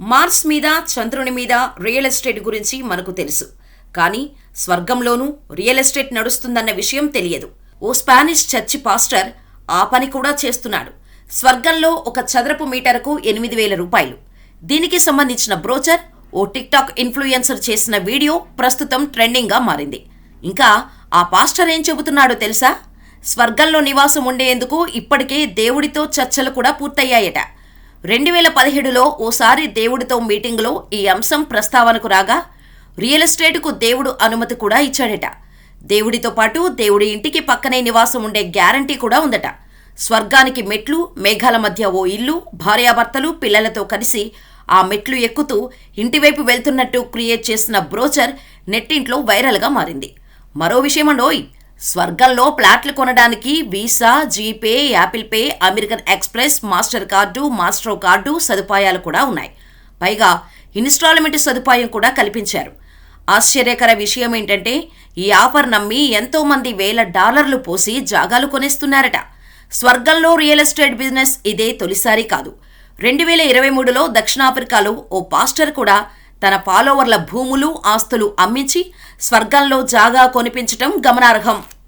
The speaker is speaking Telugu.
మార్స్ మీద చంద్రుని మీద రియల్ ఎస్టేట్ గురించి మనకు తెలుసు. కానీ స్వర్గంలోనూ రియల్ ఎస్టేట్ నడుస్తుందన్న విషయం తెలియదు. ఓ స్పానిష్ చర్చి పాస్టర్ ఆ పని కూడా చేస్తున్నాడు. స్వర్గంలో ఒక చదరపు మీటరుకు ఎనిమిది వేల రూపాయలు. దీనికి సంబంధించిన బ్రోచర్ ఓ టిక్టాక్ ఇన్ఫ్లుయెన్సర్ చేసిన వీడియో ప్రస్తుతం ట్రెండింగ్గా మారింది. ఇంకా ఆ పాస్టర్ ఏం చెబుతున్నాడో తెలుసా? స్వర్గంలో నివాసం ఉండేందుకు ఇప్పటికే దేవుడితో చర్చలు కూడా పూర్తయ్యాయట. రెండు వేల పదిహేడులో ఓసారి దేవుడితో మీటింగులో ఈ అంశం ప్రస్తావనకు రాగా రియల్ ఎస్టేట్కు దేవుడు అనుమతి కూడా ఇచ్చాడట. దేవుడితో పాటు దేవుడి ఇంటికి పక్కనే నివాసం ఉండే గ్యారంటీ కూడా ఉందట. స్వర్గానికి మెట్లు మేఘాల మధ్య ఓ ఇల్లు భార్యాభర్తలు పిల్లలతో కలిసి ఆ మెట్లు ఎక్కుతూ ఇంటివైపు వెళ్తున్నట్టు క్రియేట్ చేసిన బ్రోచర్ నెట్టింట్లో వైరల్గా మారింది. మరో విషయమండోయ్ స్వర్గంలో ప్లాట్లు కొనడానికి Visa GPay Apple Pay American Express Master card Maestro card సదుపాయాలు కూడా ఉన్నాయి. పైగా ఇన్స్టాల్మెంట్ సదుపాయం కూడా కల్పించారు. ఆశ్చర్యకర విషయం ఏంటంటే ఈ ఆఫర్ నమ్మి ఎంతోమంది వేల డాలర్లు పోసి జాగాలు కొనేస్తున్నారట. స్వర్గంలో రియల్ ఎస్టేట్ బిజినెస్ ఇదే తొలిసారి కాదు. రెండు వేల ఇరవై మూడులో దక్షిణాఫ్రికాలో ఓ పాస్టర్ కూడా తన ఫాలోవర్ల భూములు ఆస్తులు అమ్మించి స్వర్గంలో జాగా కొనిపించటం గమనార్హం.